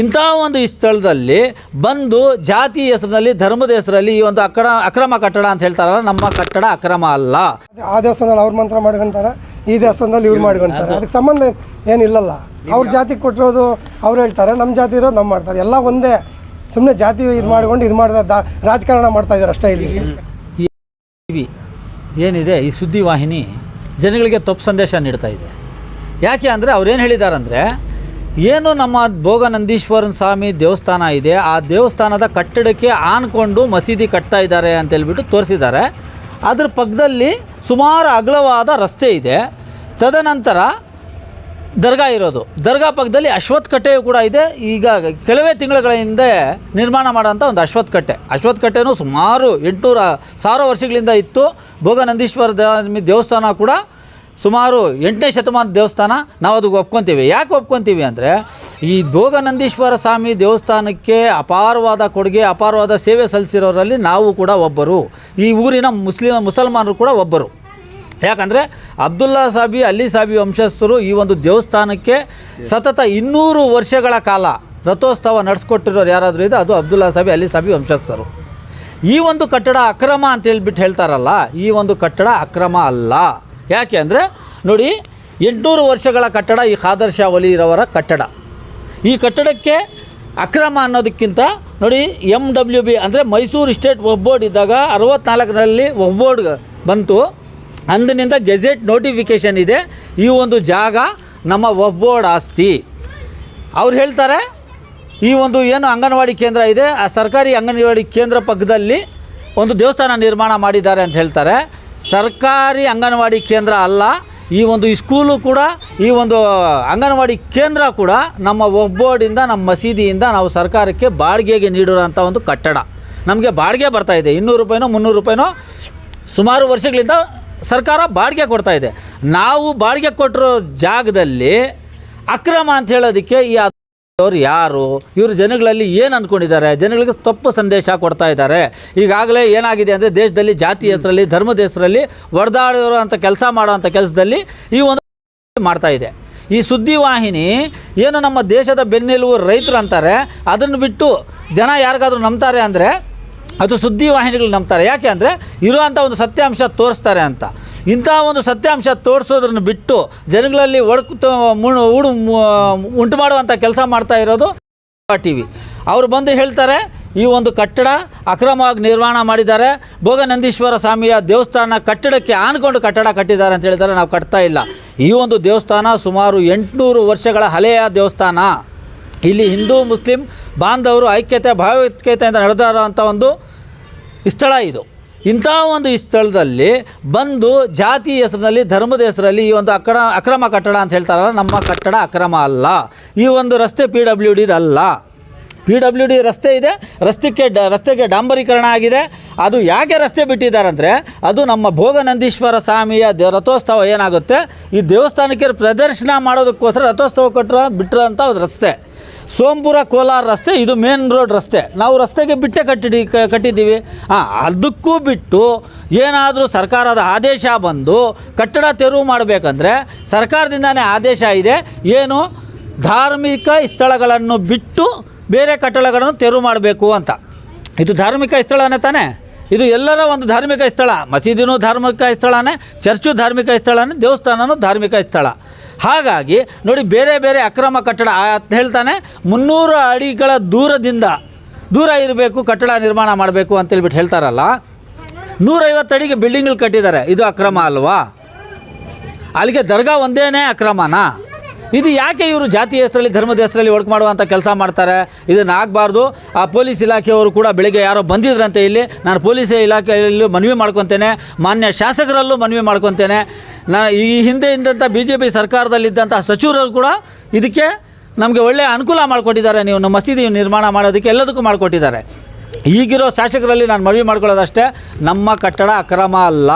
ಇಂಥ ಒಂದು ಈ ಸ್ಥಳದಲ್ಲಿ ಬಂದು ಜಾತಿ ಹೆಸರಿನಲ್ಲಿ ಧರ್ಮದ ಹೆಸರಲ್ಲಿ ಈ ಒಂದು ಅಕ್ರ ಅಕ್ರಮ ಕಟ್ಟಡ ಅಂತ ಹೇಳ್ತಾರಲ್ಲ ನಮ್ಮ ಕಟ್ಟಡ ಅಕ್ರಮ ಅಲ್ಲ. ಆ ದೇವಸ್ಥಾನದಲ್ಲಿ ಅವ್ರ ಮಂತ್ರ ಮಾಡ್ಕೊಂತಾರೆ ಈ ದೇವಸ್ಥಾನದಲ್ಲಿ ಇವ್ರು ಮಾಡ್ಕೊಂತಾರೆ. ಅದಕ್ಕೆ ಸಂಬಂಧ ಏನಿಲ್ಲಲ್ಲ. ಅವ್ರ ಜಾತಿಗೆ ಕೊಟ್ಟಿರೋದು ಅವ್ರು ಹೇಳ್ತಾರೆ ನಮ್ಮ ಜಾತಿ ಇರೋದು ನಮ್ಮ ಮಾಡ್ತಾರೆ. ಎಲ್ಲ ಒಂದೇ. ಸುಮ್ಮನೆ ಜಾತಿ ಇದು ಮಾಡ್ಕೊಂಡು ಇದು ಮಾಡಿದ ದಾ ರಾಜಕಾರಣ ಮಾಡ್ತಾ ಇದ್ದಾರೆ ಅಷ್ಟೇ ಇಲ್ಲಿ. ಟಿವಿ ಏನಿದೆ ಈ ಸುದ್ದಿವಾಹಿನಿ ಜನಗಳಿಗೆ ತಪ್ಪು ಸಂದೇಶ ನೀಡ್ತಾ ಇದೆ. ಯಾಕೆ ಅಂದರೆ ಅವ್ರೇನು ಹೇಳಿದಾರಂದರೆ ಏನು ನಮ್ಮ ಭೋಗನಂದೀಶ್ವರನ ಸ್ವಾಮಿ ದೇವಸ್ಥಾನ ಇದೆ? ಆ ದೇವಸ್ಥಾನದ ಕಟ್ಟಡಕ್ಕೆ ಆನ್ಕೊಂಡು ಮಸೀದಿ ಕಟ್ತಾ ಇದ್ದಾರೆ ಅಂತೇಳ್ಬಿಟ್ಟು ತೋರಿಸಿದ್ದಾರೆ. ಅದ್ರ ಪಕ್ಕದಲ್ಲಿ ಸುಮಾರು ಅಗಲವಾದ ರಸ್ತೆ ಇದೆ. ತದನಂತರ ದರ್ಗಾ ಇರೋದು. ದರ್ಗಾ ಪಕ್ಕದಲ್ಲಿ ಅಶ್ವತ್ಥ ಕೂಡ ಇದೆ. ಈಗ ಕೆಲವೇ ತಿಂಗಳುಗಳ ಹಿಂದೆ ನಿರ್ಮಾಣ ಮಾಡೋಂಥ ಒಂದು ಅಶ್ವತ್ಥ ಕಟ್ಟೆ ಕಟ್ಟೆನೂ ಸುಮಾರು ಎಂಟುನೂರ, ಸಾವಿರ ವರ್ಷಗಳಿಂದ ಇತ್ತು. ಭೋಗನಂದೀಶ್ವರ ದೇವಸ್ಥಾನ ಕೂಡ ಸುಮಾರು ಎಂಟನೇ ಶತಮಾನ ದೇವಸ್ಥಾನ ನಾವು ಅದಕ್ಕೆ ಒಪ್ಕೊತೀವಿ. ಯಾಕೆ ಒಪ್ಕೊತೀವಿ ಅಂದರೆ ಈ ಭೋಗನಂದೀಶ್ವರ ಸ್ವಾಮಿ ದೇವಸ್ಥಾನಕ್ಕೆ ಅಪಾರವಾದ ಕೊಡುಗೆ, ಅಪಾರವಾದ ಸೇವೆ ಸಲ್ಲಿಸಿರೋರಲ್ಲಿ ನಾವು ಕೂಡ ಒಬ್ಬರು. ಈ ಊರಿನ ಮುಸ್ಲಿಂ ಮುಸಲ್ಮಾನರು ಕೂಡ ಒಬ್ಬರು. ಯಾಕಂದರೆ ಅಬ್ದುಲ್ಲಾ ಸಾಬಿ, ಅಲಿ ಸಾಬಿ ವಂಶಸ್ಥರು ಈ ಒಂದು ದೇವಸ್ಥಾನಕ್ಕೆ ಸತತ ಇನ್ನೂರು ವರ್ಷಗಳ ಕಾಲ ರಥೋತ್ಸವ ನಡೆಸ್ಕೊಟ್ಟಿರೋರು ಯಾರಾದರೂ ಇದೆ ಅದು ಅಬ್ದುಲ್ಲಾ ಸಾಬಿ, ಅಲಿ ಸಾಬಿ ವಂಶಸ್ಥರು. ಈ ಒಂದು ಕಟ್ಟಡ ಅಕ್ರಮ ಅಂತ ಹೇಳ್ಬಿಟ್ಟು ಹೇಳ್ತಾರಲ್ಲ, ಈ ಒಂದು ಕಟ್ಟಡ ಅಕ್ರಮ ಅಲ್ಲ. ಯಾಕೆ ಅಂದರೆ ನೋಡಿ ಎಂಟುನೂರು ವರ್ಷಗಳ ಕಟ್ಟಡ ಈ ಖಾದರ್ ಶಾ ವಲಿರವರ ಕಟ್ಟಡ. ಈ ಕಟ್ಟಡಕ್ಕೆ ಅಕ್ರಮ ಅನ್ನೋದಕ್ಕಿಂತ ನೋಡಿ ಎಂ ಡಬ್ಲ್ಯೂ ಬಿ ಅಂದರೆ ಮೈಸೂರು ಸ್ಟೇಟ್ ಬೋರ್ಡ್ ಇದ್ದಾಗ ಅರವತ್ನಾಲ್ಕರಲ್ಲಿ ಬೋರ್ಡ್ ಬಂತು. ಅಂದಿನಿಂದ ಗೆಜೆಟ್ ನೋಟಿಫಿಕೇಷನ್ ಇದೆ, ಈ ಒಂದು ಜಾಗ ನಮ್ಮ ಬೋರ್ಡ್ ಆಸ್ತಿ. ಅವ್ರು ಹೇಳ್ತಾರೆ, ಈ ಒಂದು ಏನು ಅಂಗನವಾಡಿ ಕೇಂದ್ರ ಇದೆ, ಆ ಸರ್ಕಾರಿ ಅಂಗನವಾಡಿ ಕೇಂದ್ರ ಪಕ್ಕದಲ್ಲಿ ಒಂದು ದೇವಸ್ಥಾನ ನಿರ್ಮಾಣ ಮಾಡಿದ್ದಾರೆ ಅಂತ ಹೇಳ್ತಾರೆ. ಸರ್ಕಾರಿ ಅಂಗನವಾಡಿ ಕೇಂದ್ರ ಅಲ್ಲ, ಈ ಒಂದು ಸ್ಕೂಲು ಕೂಡ, ಈ ಒಂದು ಅಂಗನವಾಡಿ ಕೇಂದ್ರ ಕೂಡ ನಮ್ಮ ಒಬ್ಬೋರ್ಡಿಂದ ನಮ್ಮ ಮಸೀದಿಯಿಂದ ನಾವು ಸರ್ಕಾರಕ್ಕೆ ಬಾಡಿಗೆಗೆ ನೀಡಿರೋಂಥ ಒಂದು ಕಟ್ಟಡ. ನಮಗೆ ಬಾಡಿಗೆ ಬರ್ತಾ ಇದೆ. ಇನ್ನೂರು ರೂಪಾಯಿನೋ, ಮುನ್ನೂರು ರೂಪಾಯಿನೋ, ಸುಮಾರು ವರ್ಷಗಳಿಂದ ಸರ್ಕಾರ ಬಾಡಿಗೆ ಕೊಡ್ತಾ ಇದೆ. ನಾವು ಬಾಡಿಗೆ ಕೊಟ್ಟಿರೋ ಜಾಗದಲ್ಲಿ ಅಕ್ರಮ ಅಂತ ಹೇಳೋದಕ್ಕೆ ಈ ಅವ್ರು ಯಾರು? ಇವರು ಜನಗಳಲ್ಲಿ ಏನು ಅಂದ್ಕೊಂಡಿದ್ದಾರೆ ಜನಗಳಿಗೆ ತಪ್ಪು ಸಂದೇಶ ಕೊಡ್ತಾ ಇದ್ದಾರೆ. ಈಗಾಗಲೇ ಏನಾಗಿದೆ ಅಂದರೆ ದೇಶದಲ್ಲಿ, ಜಾತಿ ಹೆಸರಲ್ಲಿ, ಧರ್ಮದ ಹೆಸರಲ್ಲಿ ಹೊಡೆದಾಡಿರೋ ಅಂಥ ಕೆಲಸ ಮಾಡೋವಂಥ ಕೆಲಸದಲ್ಲಿ ಈ ಒಂದು ಮಾಡ್ತಾ ಇದೆ. ಈ ಸುದ್ದಿವಾಹಿನಿ ಏನು ನಮ್ಮ ದೇಶದ ಬೆನ್ನೆಲುಬು ರೈತರು ಅಂತಾರೆ, ಅದನ್ನು ಬಿಟ್ಟು ಜನ ಯಾರಿಗಾದ್ರೂ ನಂಬ್ತಾರೆ ಅಂದರೆ ಅದು ಸುದ್ದಿವಾಹಿನಿಗಳು ನಂಬ್ತಾರೆ. ಯಾಕೆ ಅಂದರೆ ಇರುವಂಥ ಒಂದು ಸತ್ಯಾಂಶ ತೋರಿಸ್ತಾರೆ ಅಂತ. ಇಂಥ ಒಂದು ಸತ್ಯಾಂಶ ತೋರಿಸೋದನ್ನು ಬಿಟ್ಟು ಜನಗಳಲ್ಲಿ ಒಡಕು ಉಡು ಉಂಟು ಮಾಡುವಂಥ ಕೆಲಸ ಮಾಡ್ತಾ ಇರೋದು ಟಿ ವಿ. ಅವರು ಬಂದು ಹೇಳ್ತಾರೆ, ಈ ಒಂದು ಕಟ್ಟಡ ಅಕ್ರಮವಾಗಿ ನಿರ್ಮಾಣ ಮಾಡಿದ್ದಾರೆ. ಭೋಗನಂದೀಶ್ವರ ಸ್ವಾಮಿಯ ದೇವಸ್ಥಾನ ಕಟ್ಟಡಕ್ಕೆ ಆನ್ಕೊಂಡು ಕಟ್ಟಡ ಕಟ್ಟಿದ್ದಾರೆ ಅಂತ ಹೇಳಿದ್ದಾರೆ ನಾವು ಕಟ್ತಾ ಇಲ್ಲ. ಈ ಒಂದು ದೇವಸ್ಥಾನ ಸುಮಾರು ಎಂಟುನೂರು ವರ್ಷಗಳ ಹಳೆಯ ದೇವಸ್ಥಾನ. ಇಲ್ಲಿ ಹಿಂದೂ, ಮುಸ್ಲಿಂ ಬಾಂಧವರು ಐಕ್ಯತೆ, ಭಾವೈಕ್ಯತೆಯಿಂದ ನಡೆದಾರಂಥ ಒಂದು ಸ್ಥಳ ಇದು. ಇಂಥ ಒಂದು ಈ ಸ್ಥಳದಲ್ಲಿ ಬಂದು ಜಾತಿ ಹೆಸರಿನಲ್ಲಿ, ಧರ್ಮದ ಹೆಸರಲ್ಲಿ ಈ ಒಂದು ಅಕ್ರ ಅಕ್ರಮ ಕಟ್ಟಡ ಅಂತ ಹೇಳ್ತಾರಲ್ಲ, ನಮ್ಮ ಕಟ್ಟಡ ಅಕ್ರಮ ಅಲ್ಲ. ಈ ಒಂದು ರಸ್ತೆ ಪಿ ಡಬ್ಲ್ಯೂ ಡಿದಲ್ಲ ಪಿ ಡಬ್ಲ್ಯೂ ಡಿ ರಸ್ತೆ ಇದೆ. ರಸ್ತೆಗೆ ಡ, ರಸ್ತೆಗೆ ಡಾಂಬರೀಕರಣ ಆಗಿದೆ. ಅದು ಯಾಕೆ ರಸ್ತೆ ಬಿಟ್ಟಿದ್ದಾರೆ ಅಂದರೆ ಅದು ನಮ್ಮ ಭೋಗನಂದೀಶ್ವರ ಸ್ವಾಮಿಯ ದೇ, ರಥೋತ್ಸವ ಏನಾಗುತ್ತೆ? ಈ ದೇವಸ್ಥಾನಕ್ಕೆ ಪ್ರದರ್ಶನ ಮಾಡೋದಕ್ಕೋಸ್ಕರ ರಥೋತ್ಸವ ಕಟ್ಟುವ ಬಿಟ್ಟಿರೋಂಥ ಒಂದು ರಸ್ತೆ. ಸೋಂಪುರ ಕೋಲಾರ ರಸ್ತೆ, ಇದು ಮೇನ್ ರೋಡ್ ರಸ್ತೆ. ನಾವು ರಸ್ತೆಗೆ ಬಿಟ್ಟೆ ಕಟ್ಟಿಡಿ ಕಟ್ಟಿದ್ದೀವಿ. ಹಾಂ ಅದಕ್ಕೂ ಬಿಟ್ಟು ಏನಾದರೂ ಸರ್ಕಾರದ ಆದೇಶ ಬಂದು ಕಟ್ಟಡ ತೆರವು ಮಾಡಬೇಕಂದ್ರೆ ಸರ್ಕಾರದಿಂದನೇ ಆದೇಶ ಇದೆ. ಏನು? ಧಾರ್ಮಿಕ ಸ್ಥಳಗಳನ್ನು ಬಿಟ್ಟು ಬೇರೆ ಕಟ್ಟಡಗಳನ್ನು ತೆರವು ಮಾಡಬೇಕು ಅಂತ. ಇದು ಧಾರ್ಮಿಕ ಸ್ಥಳನೇ ತಾನೇ? ಇದು ಎಲ್ಲರ ಒಂದು ಧಾರ್ಮಿಕ ಸ್ಥಳ. ಮಸೀದಿನೂ ಧಾರ್ಮಿಕ ಸ್ಥಳನೇ, ಚರ್ಚು ಧಾರ್ಮಿಕ ಸ್ಥಳನೇ ದೇವಸ್ಥಾನವೂ ಧಾರ್ಮಿಕ ಸ್ಥಳ. ಹಾಗಾಗಿ ನೋಡಿ ಬೇರೆ ಬೇರೆ ಅಕ್ರಮ ಕಟ್ಟಡ ಅಂತ ಹೇಳ್ತಾನೆ, ಮುನ್ನೂರು ಅಡಿಗಳ ದೂರದಿಂದ ದೂರ ಇರಬೇಕು, ಕಟ್ಟಡ ನಿರ್ಮಾಣ ಮಾಡಬೇಕು ಅಂತೇಳ್ಬಿಟ್ಟು ಹೇಳ್ತಾರಲ್ಲ. ನೂರೈವತ್ತು ಅಡಿಗೆ ಬಿಲ್ಡಿಂಗ್ಗಳು ಕಟ್ಟಿದ್ದಾರೆ. ಇದು ಅಕ್ರಮ ಅಲ್ವಾ? ಅಲ್ಲಿಗೆ ದರ್ಗಾ ಒಂದೇನೇ ಅಕ್ರಮನಾ? ಇದು ಯಾಕೆ ಇವರು ಜಾತಿ ಹೆಸರಲ್ಲಿ, ಧರ್ಮದ ಹೆಸರಲ್ಲಿ ವರ್ಕ್ ಮಾಡುವಂಥ ಕೆಲಸ ಮಾಡ್ತಾರೆ? ಇದನ್ನು ಆಗಬಾರ್ದು. ಆ ಪೊಲೀಸ್ ಇಲಾಖೆಯವರು ಕೂಡ ಬೆಳಿಗ್ಗೆ ಯಾರೋ ಬಂದಿದ್ರಂತೆ ಇಲ್ಲಿ. ನಾನು ಪೊಲೀಸ್ ಇಲಾಖೆಯಲ್ಲೂ ಮನವಿ ಮಾಡ್ಕೊತೇನೆ. ಮಾನ್ಯ ಶಾಸಕರಲ್ಲೂ ಮನವಿ ಮಾಡ್ಕೊತೇನೆ. ನಾ ಈ ಹಿಂದೆ ಇದ್ದಂಥ ಬಿ ಜೆ ಪಿ ಸರ್ಕಾರದಲ್ಲಿದ್ದಂಥ ಸಚಿವರು ಕೂಡ ಇದಕ್ಕೆ ನಮಗೆ ಒಳ್ಳೆಯ ಅನುಕೂಲ ಮಾಡಿಕೊಟ್ಟಿದ್ದಾರೆ. ನೀವು ನಮ್ಮ ಮಸೀದಿ ನಿರ್ಮಾಣ ಮಾಡೋದಕ್ಕೆ ಎಲ್ಲದಕ್ಕೂ ಮಾಡಿಕೊಟ್ಟಿದ್ದಾರೆ. ಈಗಿರೋ ಶಾಸಕರಲ್ಲಿ ನಾನು ಮನವಿ ಮಾಡ್ಕೊಳ್ಳೋದಷ್ಟೇ. ನಮ್ಮ ಕಟ್ಟಡ ಅಕ್ರಮ ಅಲ್ಲ.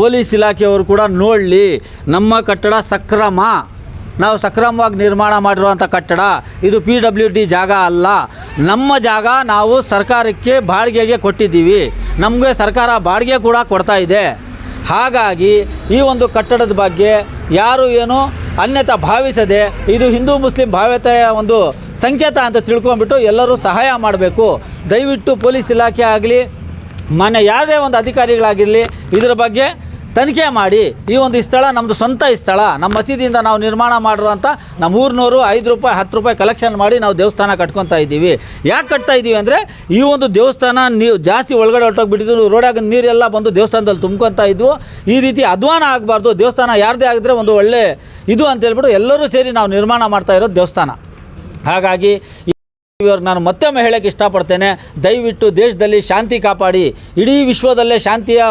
ಪೊಲೀಸ್ ಇಲಾಖೆಯವರು ಕೂಡ ನೋಡಲಿ. ನಮ್ಮ ಕಟ್ಟಡ ಸಕ್ರಮ. ನಾವು ಸಕ್ರಮವಾಗಿ ನಿರ್ಮಾಣ ಮಾಡಿರುವಂಥ ಕಟ್ಟಡ. ಇದು ಪಿ ಡಬ್ಲ್ಯೂ ಡಿ ಜಾಗ ಅಲ್ಲ. ನಮ್ಮ ಜಾಗ ನಾವು ಸರ್ಕಾರಕ್ಕೆ ಬಾಡಿಗೆಗೆ ಕೊಟ್ಟಿದ್ದೀವಿ. ನಮಗೆ ಸರ್ಕಾರ ಬಾಡಿಗೆ ಕೂಡ ಕೊಡ್ತಾ ಇದೆ. ಹಾಗಾಗಿ ಈ ಒಂದು ಕಟ್ಟಡದ ಬಗ್ಗೆ ಯಾರು ಏನು ಅನ್ಯತಾ ಭಾವಿಸದೆ, ಇದು ಹಿಂದೂ ಮುಸ್ಲಿಂ ಭಾವ್ಯತೆಯ ಒಂದು ಸಂಕೇತ ಅಂತ ತಿಳ್ಕೊಂಬಿಟ್ಟು ಎಲ್ಲರೂ ಸಹಾಯ ಮಾಡಬೇಕು. ದಯವಿಟ್ಟು ಪೊಲೀಸ್ ಇಲಾಖೆ ಆಗಲಿ ಮಾನ್ಯ ಯಾವುದೇ ಒಂದು ಅಧಿಕಾರಿಗಳಾಗಿರಲಿ, ಇದರ ಬಗ್ಗೆ ತನಿಖೆ ಮಾಡಿ ಈ ಒಂದು ಸ್ಥಳ ನಮ್ಮದು ಸ್ವಂತ ಸ್ಥಳ. ನಮ್ಮ ಮಸೀದಿಯಿಂದ ನಾವು ನಿರ್ಮಾಣ ಮಾಡಿರುವಂಥ ನಮ್ಮ ಊರಿನವರು ಐದು ರೂಪಾಯಿ, ಹತ್ತು ರೂಪಾಯಿ ಕಲೆಕ್ಷನ್ ಮಾಡಿ ನಾವು ದೇವಸ್ಥಾನ ಕಟ್ಕೊತಾ ಇದ್ದೀವಿ. ಯಾಕೆ ಕಟ್ತಾ ಇದ್ದೀವಿ ಅಂದರೆ ಈ ಒಂದು ದೇವಸ್ಥಾನ ನೀವು ಜಾಸ್ತಿ ಒಳಗಡೆ ಹೊರಟೋಗಿಬಿಟ್ಟಿದ್ರು ರೋಡಾಗ ನೀರೆಲ್ಲ ಬಂದು ದೇವಸ್ಥಾನದಲ್ಲಿ ತುಂಬ್ಕೊತಾ ಇದ್ವು. ಈ ರೀತಿ ಅಧ್ವಾನ ಆಗಬಾರ್ದು, ದೇವಸ್ಥಾನ ಯಾರದೇ ಆಗಿದ್ರೆ ಒಂದು ಒಳ್ಳೆ ಇದು ಅಂತ ಹೇಳ್ಬಿಟ್ಟು ಎಲ್ಲರೂ ಸೇರಿ ನಾವು ನಿರ್ಮಾಣ ಮಾಡ್ತಾ ಇರೋದು ದೇವಸ್ಥಾನ. ಹಾಗಾಗಿ ಇವ್ರಿಗೆ ನಾನು ಮತ್ತೊಮ್ಮೆ ಹೇಳೋಕ್ಕೆ ಇಷ್ಟಪಡ್ತೇನೆ, ದಯವಿಟ್ಟು ದೇಶದಲ್ಲಿ ಶಾಂತಿ ಕಾಪಾಡಿ. ಇಡೀ ವಿಶ್ವದಲ್ಲೇ ಶಾಂತಿಯ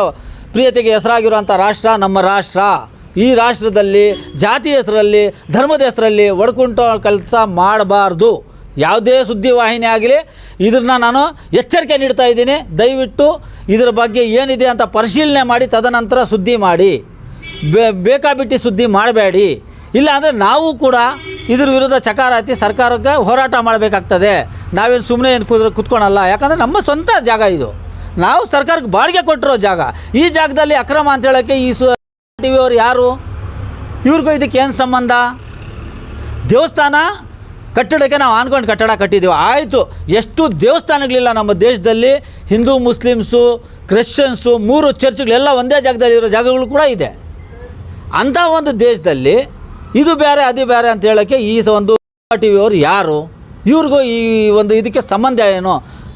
ಪ್ರಿಯತೆಗೆ ಹೆಸರಾಗಿರುವಂಥ ರಾಷ್ಟ್ರ ನಮ್ಮ ರಾಷ್ಟ್ರ. ಈ ರಾಷ್ಟ್ರದಲ್ಲಿ ಜಾತಿ ಹೆಸರಲ್ಲಿ, ಧರ್ಮದ ಹೆಸರಲ್ಲಿ ಒಡ್ಕೊಂಡು ಕೆಲಸ ಮಾಡಬಾರ್ದು. ಯಾವುದೇ ಸುದ್ದಿವಾಹಿನಿ ಆಗಲಿ, ಇದನ್ನು ನಾನು ಎಚ್ಚರಿಕೆ ನೀಡ್ತಾ ಇದ್ದೀನಿ. ದಯವಿಟ್ಟು ಇದರ ಬಗ್ಗೆ ಏನಿದೆ ಅಂತ ಪರಿಶೀಲನೆ ಮಾಡಿ, ತದನಂತರ ಸುದ್ದಿ ಮಾಡಿ. ಬೇಕಾಬಿಟ್ಟಿ ಸುದ್ದಿ ಮಾಡಬೇಡಿ. ಇಲ್ಲಾಂದರೆ ನಾವು ಕೂಡ ಇದ್ರ ವಿರುದ್ಧ ಚಕಾರ ಹತ್ತಿ ಸರ್ಕಾರಕ್ಕೆ ಹೋರಾಟ ಮಾಡಬೇಕಾಗ್ತದೆ. ನಾವೇನು ಸುಮ್ಮನೆ ಏನು ಕುದ್ರ ಕುತ್ಕೊಳಲ್ಲ. ಯಾಕಂದರೆ ನಮ್ಮ ಸ್ವಂತ ಜಾಗ ಇದು. ನಾವು ಸರ್ಕಾರಕ್ಕೆ ಬಾಡಿಗೆ ಕೊಟ್ಟಿರೋ ಜಾಗ. ಈ ಜಾಗದಲ್ಲಿ ಅಕ್ರಮ ಅಂತ ಹೇಳೋಕ್ಕೆ ಈ ಸು ಟಿ ಅವ್ರು ಯಾರು? ಇವ್ರಿಗೂ ಇದಕ್ಕೆ ಏನು ಸಂಬಂಧ? ದೇವಸ್ಥಾನ ಕಟ್ಟಡಕ್ಕೆ ನಾವು ಆನ್ಕೊಂಡು ಕಟ್ಟಡ ಕಟ್ಟಿದ್ದೀವಿ ಆಯಿತು. ಎಷ್ಟು ದೇವಸ್ಥಾನಗಳಿಲ್ಲ ನಮ್ಮ ದೇಶದಲ್ಲಿ. ಹಿಂದೂ, ಮುಸ್ಲಿಮ್ಸು, ಕ್ರಿಶ್ಚಿಯನ್ಸು, ಮೂರು ಚರ್ಚ್ಗಳೆಲ್ಲ ಒಂದೇ ಜಾಗದಲ್ಲಿ ಇರೋ ಜಾಗಗಳು ಕೂಡ ಇದೆ. ಅಂಥ ಒಂದು ದೇಶದಲ್ಲಿ ಇದು ಬೇರೆ, ಅದು ಬೇರೆ ಅಂತ ಹೇಳೋಕ್ಕೆ ಈ ಒಂದು ಟಿ ವಿಯವರು ಯಾರು? ಇವ್ರಿಗೂ ಈ ಒಂದು ಇದಕ್ಕೆ ಸಂಬಂಧ ಏನು?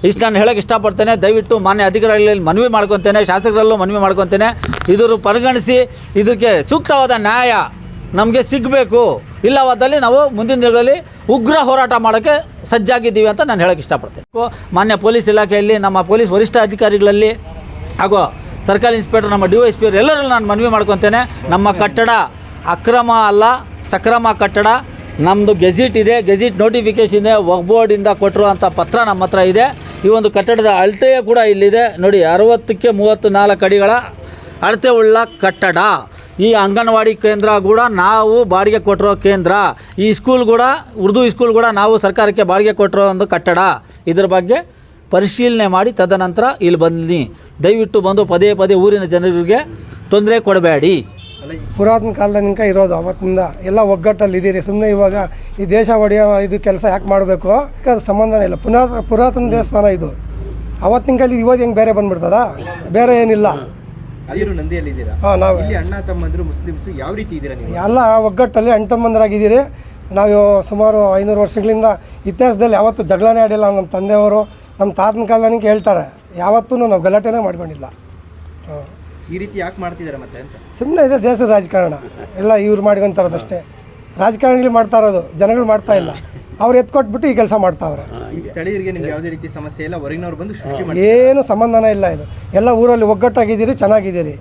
ಇಷ್ಟು ನಾನು ಹೇಳೋಕ್ಕೆ ಇಷ್ಟಪಡ್ತೇನೆ. ದಯವಿಟ್ಟು ಮಾನ್ಯ ಅಧಿಕಾರಿಗಳಲ್ಲಿ ಮನವಿ ಮಾಡ್ಕೊತೇನೆ, ಶಾಸಕರಲ್ಲೂ ಮನವಿ ಮಾಡ್ಕೊತೇನೆ. ಇದ್ರ ಪರಿಗಣಿಸಿ ಇದಕ್ಕೆ ಸೂಕ್ತವಾದ ನ್ಯಾಯ ನಮಗೆ ಸಿಗಬೇಕು. ಇಲ್ಲವಾದಲ್ಲಿ ನಾವು ಮುಂದಿನ ದಿನಗಳಲ್ಲಿ ಉಗ್ರ ಹೋರಾಟ ಮಾಡೋಕ್ಕೆ ಸಜ್ಜಾಗಿದ್ದೀವಿ ಅಂತ ನಾನು ಹೇಳೋಕ್ಕೆ ಇಷ್ಟಪಡ್ತೇನೆ. ಮಾನ್ಯ ಪೊಲೀಸ್ ಇಲಾಖೆಯಲ್ಲಿ, ನಮ್ಮ ಪೊಲೀಸ್ ವರಿಷ್ಠ ಅಧಿಕಾರಿಗಳಲ್ಲಿ ಹಾಗೂ ಸರ್ಕಾರಿ ಇನ್ಸ್ಪೆಕ್ಟರ್, ನಮ್ಮ ಡಿ ಅವರು ಎಲ್ಲರಲ್ಲೂ ನಾನು ಮನವಿ ಮಾಡ್ಕೊತೇನೆ. ನಮ್ಮ ಕಟ್ಟಡ ಅಕ್ರಮ ಅಲ್ಲ, ಸಕ್ರಮ ಕಟ್ಟಡ. ನಮ್ಮದು ಗೆಜಿಟ್ ಇದೆ. ಗೆಜಿಟ್ ನೋಟಿಫಿಕೇಶನ್ ಇದೆ. ವಕ್ ಬೋರ್ಡಿಂದ ಕೊಟ್ಟಿರುವಂಥ ಪತ್ರ ನಮ್ಮ ಹತ್ರ ಇದೆ. ಈ ಒಂದು ಕಟ್ಟಡದ ಅಳತೆಯ ಕೂಡ ಇಲ್ಲಿದೆ. ನೋಡಿ, ಅರವತ್ತಕ್ಕೆ ಮೂವತ್ತು ನಾಲ್ಕು ಅಡಿಗಳ ಅಳತೆ ಉಳ್ಳ ಕಟ್ಟಡ. ಈ ಅಂಗನವಾಡಿ ಕೇಂದ್ರ ಕೂಡ ನಾವು ಬಾಡಿಗೆ ಕೊಟ್ಟಿರೋ ಕೇಂದ್ರ. ಈ ಸ್ಕೂಲ್ ಕೂಡ, ಉರ್ದು ಸ್ಕೂಲ್ ಕೂಡ ನಾವು ಸರ್ಕಾರಕ್ಕೆ ಬಾಡಿಗೆ ಕೊಟ್ಟಿರೋ ಒಂದು ಕಟ್ಟಡ. ಇದ್ರ ಬಗ್ಗೆ ಪರಿಶೀಲನೆ ಮಾಡಿ ತದನಂತರ ಇಲ್ಲಿ ಬನ್ನಿ. ದಯವಿಟ್ಟು ಬಂದು ಪದೇ ಪದೇ ಊರಿನ ಜನರಿಗೆ ತೊಂದರೆ ಕೊಡಬೇಡಿ. ಪುರಾತನ ಕಾಲದಿಂದ ಇರೋದು ಅವತ್ತಿಂದ ಎಲ್ಲ ಒಗ್ಗಟ್ಟಲ್ಲಿ ಇದ್ದೀರಿ. ಸುಮ್ಮನೆ ಇವಾಗ ಈ ದೇಶ ಒಡೆಯೋ ಇದು ಕೆಲಸ ಯಾಕೆ ಮಾಡಬೇಕು? ಅದು ಸಂಬಂಧನೇ ಇಲ್ಲ. ಪುನಾ ಪುರಾತನ ದೇವಸ್ಥಾನ ಇದು. ಅವತ್ತಿನ ಕಾಲದ ಇವತ್ತು ಹೆಂಗೆ ಬೇರೆ ಬಂದ್ಬಿಡ್ತದ? ಬೇರೆ ಏನಿಲ್ಲ. ಹಾಂ ನಾವು. ಅಣ್ಣ ತಮ್ಮಂದರು ಮುಸ್ಲಿಮ್ಸು ಯಾವ ರೀತಿ ಇದ್ದೀರಾ ನೀವು? ಎಲ್ಲ ಒಗ್ಗಟ್ಟಲ್ಲಿ ಅಣ್ತಮ್ಮಂದರಾಗಿದ್ದೀರಿ ನಾವು ಸುಮಾರು ಐನೂರು ವರ್ಷಗಳಿಂದ ಇತಿಹಾಸದಲ್ಲಿ ಯಾವತ್ತೂ ಜಗಳನೇ ಆಡಿಲ್ಲ. ನಮ್ಮ ತಂದೆಯವರು ನಮ್ಮ ತಾತನ ಕಾಲದಲ್ಲಿ ಹೇಳ್ತಾರೆ ಯಾವತ್ತೂ ನಾವು ಗಲಾಟೆನೇ ಮಾಡ್ಕೊಂಡಿಲ್ಲ. ಹಾಂ ಈ ರೀತಿ ಯಾಕೆ ಮಾಡ್ತಿದ್ದಾರೆ ಮತ್ತೆ ಅಂತ? ಸುಮ್ಮನೆ ಇದೆ ದೇಶದ ರಾಜಕಾರಣ. ಎಲ್ಲ ಇವ್ರು ಮಾಡ್ಕೊಂತಾರದಷ್ಟೇ ರಾಜಕಾರಣಿಗಳು ಮಾಡ್ತಾ ಇರೋದು ಜನಗಳು ಮಾಡ್ತಾ ಇಲ್ಲ. ಅವ್ರು ಎತ್ಕೊಟ್ಬಿಟ್ಟು ಈ ಕೆಲಸ ಮಾಡ್ತಾವ್ರೆ. ಈಗ ಸ್ಥಳೀಯರಿಗೆ ನಿಮ್ಗೆ ಯಾವುದೇ ರೀತಿ ಸಮಸ್ಯೆ ಇಲ್ಲ ಹೊರಗಿನವ್ರು ಬಂದು ಸೃಷ್ಟಿ ಮಾಡಿ ಏನು ಸಂಬಂಧನೇ ಇಲ್ಲ ಇದು. ಎಲ್ಲ ಊರಲ್ಲಿ ಒಗ್ಗಟ್ಟಾಗಿದ್ದೀರಿ ಚೆನ್ನಾಗಿದ್ದೀರಿ.